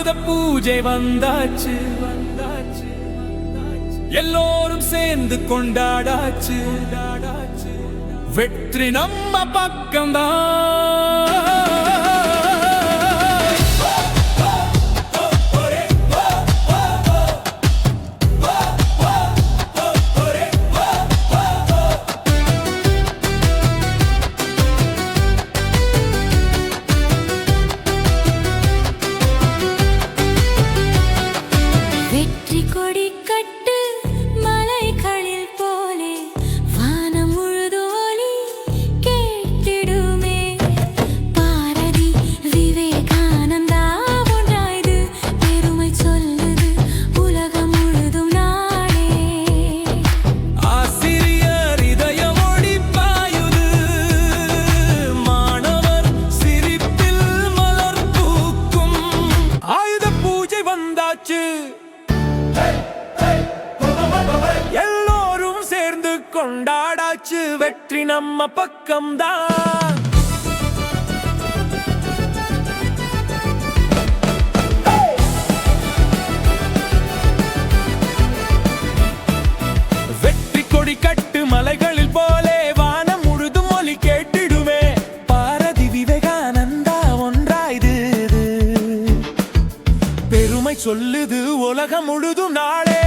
அமிர்த பூஜை வந்தாச்சு வந்தாச்சு. எல்லோரும் சேர்ந்து கொண்டாடாச்சு. வெற்றி நம்ம பக்கம்தான். வெற்றி கொடி கட்டு மலைகளில் போலே வானம் முழுதோலி கேட்டிடுமே. பாரதி விவேகானந்தா ஒன்றாய்து பெருமை சொல்லுது உலகம் முழுதும் நாளே ஆசிரியர் இதயம் பாயுது மாணவர் சிரிப்பில் மலர் பூக்கும் ஆயுத பூஜை வந்தாச்சு. எல்லோரும் சேர்ந்து கொண்டாடாச்சு வெற்றி நம்ம பக்கம்தான். வெற்றி கொடி உண்மை சொல்லுது உலகம் முழுதும் நாளே.